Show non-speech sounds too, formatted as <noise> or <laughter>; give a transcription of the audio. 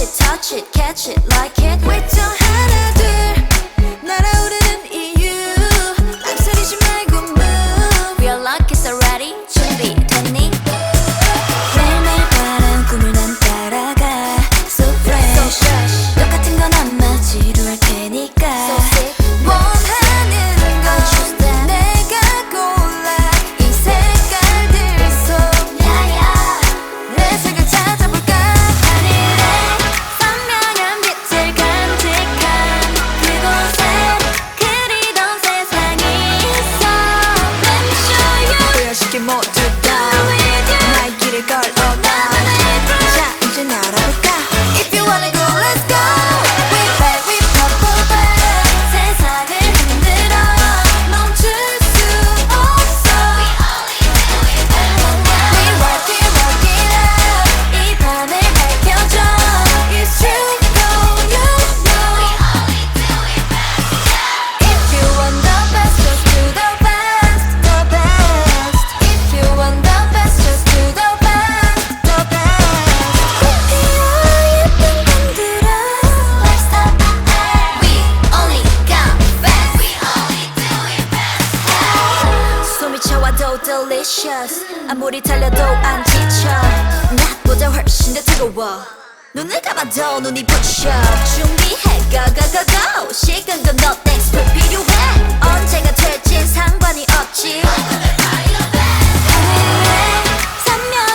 it, touch it, catch it, like it. We don't delicious. 아무리 달려도 안 지쳐. 낮보다 훨씬 더 뜨거워. 눈을 감아도 눈이 부셔. 준비해 go go go go. 시간과 너 thanks 꼭 필요해. 언제가 될지 상관이 없지. <laughs> 삼면